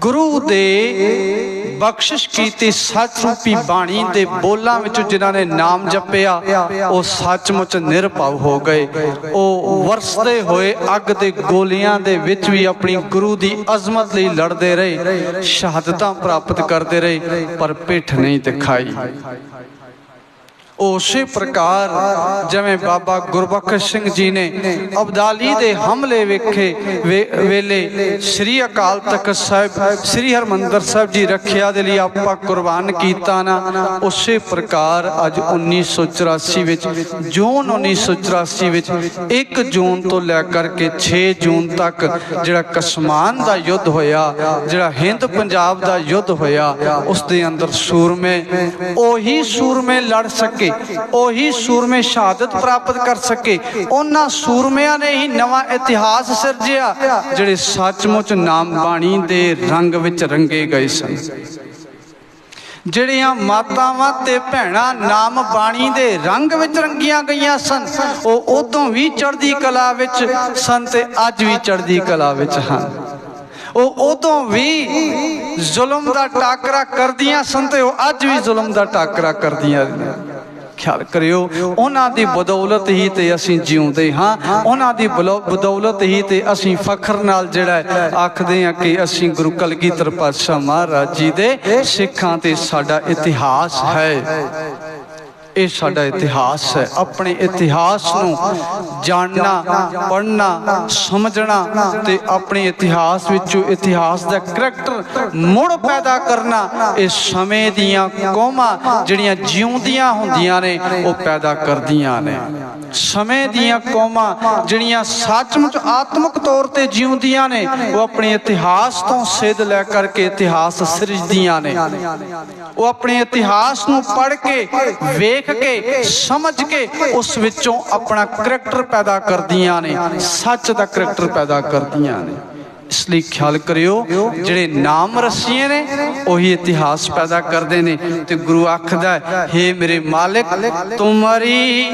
ਗੁਰੂ ਦੇ ਬਖਸ਼ਿਸ਼ ਕੀਤੀ ਸੱਚ ਰੂਪੀ ਬਾਣੀ ਦੇ ਬੋਲਾਂ ਵਿੱਚੋਂ ਜਿਨ੍ਹਾਂ ਨੇ ਨਾਮ ਜਪਿਆ, ਉਹ ਸੱਚਮੁੱਚ ਨਿਰਭਉ ਹੋ ਗਏ। ਉਹ ਵਰਸਦੇ ਹੋਏ ਅੱਗ ਦੇ ਗੋਲੀਆਂ ਦੇ ਵਿੱਚ ਵੀ ਆਪਣੀ ਗੁਰੂ ਦੀ ਅਜ਼ਮਤ ਲਈ ਲੜਦੇ ਰਹੇ, ਸ਼ਹਾਦਤਾਂ ਪ੍ਰਾਪਤ ਕਰਦੇ ਰਹੇ, ਪਰ ਪਿੱਠ ਨਹੀਂ ਦਿਖਾਈ। ਉਸੇ ਪ੍ਰਕਾਰ ਜਿਵੇਂ ਬਾਬਾ ਗੁਰਬਖਸ਼ ਸਿੰਘ ਜੀ ਨੇ ਅਬਦਾਲੀ ਦੇ ਹਮਲੇ ਵੇਖੇ ਵੇਲੇ ਸ੍ਰੀ ਅਕਾਲ ਤਖਤ ਸਾਹਿਬ, ਸ੍ਰੀ ਹਰਮੰਦਰ ਸਾਹਿਬ ਜੀ ਰੱਖਿਆ ਦੇ ਲਈ ਆਪਾਂ ਕੁਰਬਾਨ ਕੀਤਾ ਨਾ, ਉਸੇ ਪ੍ਰਕਾਰ ਅੱਜ 1984 ਵਿੱਚ, ਜੂਨ 1984 ਵਿੱਚ 1 ਜੂਨ ਤੋਂ ਲੈ ਕਰਕੇ 6 ਜੂਨ ਤੱਕ ਜਿਹੜਾ ਕਸਮਾਨ ਦਾ ਯੁੱਧ ਹੋਇਆ, ਜਿਹੜਾ ਹਿੰਦ ਪੰਜਾਬ ਦਾ ਯੁੱਧ ਹੋਇਆ ਉਸ ਦੇ ਅੰਦਰ ਸੂਰਮੇ, ਉਹੀ ਸੂਰਮੇ ਲੜ ਸਕੇ। ਉਹੀ ਸੂਰਮੇ ਸ਼ਹਾਦਤ ਪ੍ਰਾਪਤ ਕਰ ਸਕੇ। ਉਹਨਾਂ ਸੂਰਮਿਆਂ ਨੇ ਹੀ ਨਵਾਂ ਇਤਿਹਾਸ ਸਿਰਜਿਆ, ਜਿਹੜੇ ਸੱਚਮੁੱਚ ਨਾਮ ਬਾਣੀ ਦੇ ਰੰਗ ਵਿੱਚ ਰੰਗੇ ਗਏ ਸਨ। ਜਿਹੜੀਆਂ ਮਾਤਾਵਾਂ ਤੇ ਭੈਣਾਂ ਨਾਮ ਬਾਣੀ ਦੇ ਰੰਗ ਵਿੱਚ ਰੰਗੀਆਂ ਗਈਆਂ ਸਨ, ਉਹ ਉਦੋਂ ਵੀ ਚੜ੍ਹਦੀ ਕਲਾ ਵਿੱਚ ਸਨ ਤੇ ਅੱਜ ਵੀ ਚੜ੍ਹਦੀ ਕਲਾ ਵਿੱਚ ਹਨ। ਉਹ ਉਦੋਂ ਵੀ ਜ਼ੁਲਮ ਦਾ ਟਾਕਰਾ ਕਰਦੀਆਂ ਸਨ ਤੇ ਉਹ ਅੱਜ ਵੀ ਜ਼ੁਲਮ ਦਾ ਟਾਕਰਾ ਕਰਦੀਆਂ ਨੇ ਖਿਆਲ ਕਰਿਓ। ਉਹਨਾਂ ਦੀ ਬਦੌਲਤ ਹੀ ਤੇ ਅਸੀਂ ਜਿਉਂਦੇ ਹਾਂ। ਉਹਨਾਂ ਦੀ ਬਲੋ- ਬਦੌਲਤ ਹੀ ਤੇ ਅਸੀਂ ਫਖਰ ਨਾਲ ਜਿਹੜਾ ਹੈ ਆਖਦੇ ਹਾਂ ਕਿ ਅਸੀਂ ਗੁਰੂ ਕਲਗੀਧਰ ਪਾਤਸ਼ਾਹ ਮਹਾਰਾਜ ਜੀ ਦੇ ਸਿੱਖਾਂ ਤੇ ਸਾਡਾ ਇਤਿਹਾਸ ਹੈ। ਇਹ ਸਾਡਾ ਇਤਿਹਾਸ ਹੈ। ਆਪਣੇ ਇਤਿਹਾਸ ਨੂੰ ਜਾਣਨਾ, ਪੜ੍ਹਨਾ, ਸਮਝਣਾ ਤੇ ਆਪਣੇ ਇਤਿਹਾਸ ਵਿੱਚੋਂ ਇਤਿਹਾਸ ਦਾ ਕਰੈਕਟਰ ਮੁੜ ਪੈਦਾ ਕਰਨਾ, ਇਹ ਸਮੇਂ ਦੀਆਂ ਕੌਮਾਂ ਜਿਹੜੀਆਂ ਜਿਉਂਦੀਆਂ ਹੁੰਦੀਆਂ ਨੇ, ਉਹ ਪੈਦਾ ਕਰਦੀਆਂ ਨੇ। ਸਮੇਂ ਦੀਆਂ ਕੌਮਾਂ ਜਿਹੜੀਆਂ ਸੱਚਮੁੱਚ ਆਤਮਿਕ ਤੌਰ ਤੇ ਜਿਉਂਦੀਆਂ ਨੇ, ਉਹ ਆਪਣੇ ਇਤਿਹਾਸ ਤੋਂ ਸਿੱਧ ਲੈ ਕਰਕੇ ਇਤਿਹਾਸ ਸਿਰਜਦੀਆਂ ਨੇ। ਉਹ ਆਪਣੇ ਇਤਿਹਾਸ ਨੂੰ ਪੜ੍ਹ ਕੇ ਵੇਖ ਕੇ, ਸਮਝ ਕੇ ਉਸ ਵਿੱਚੋਂ ਆਪਣਾ ਕਰੈਕਟਰ ਪੈਦਾ ਕਰਦੀਆਂ ਨੇ, ਸੱਚ ਦਾ ਕਰੈਕਟਰ ਪੈਦਾ ਕਰਦੀਆਂ ਨੇ। ਇਸ ਲਈ ਖਿਆਲ ਕਰਿਓ, ਜਿਹੜੇ ਨਾਮ ਰਸੀਏ ਨੇ, ਉਹੀ ਇਤਿਹਾਸ ਪੈਦਾ ਕਰਦੇ ਨੇ ਤੇ ਗੁਰੂ ਆਖਦਾ ਹੈ हे ਮੇਰੇ ਮਾਲਿਕ, ਤੁਮਰੀ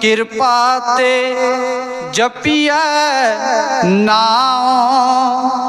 ਕਿਰਪਾ ਤੇ ਜਪੀਐ ਨਾਮ।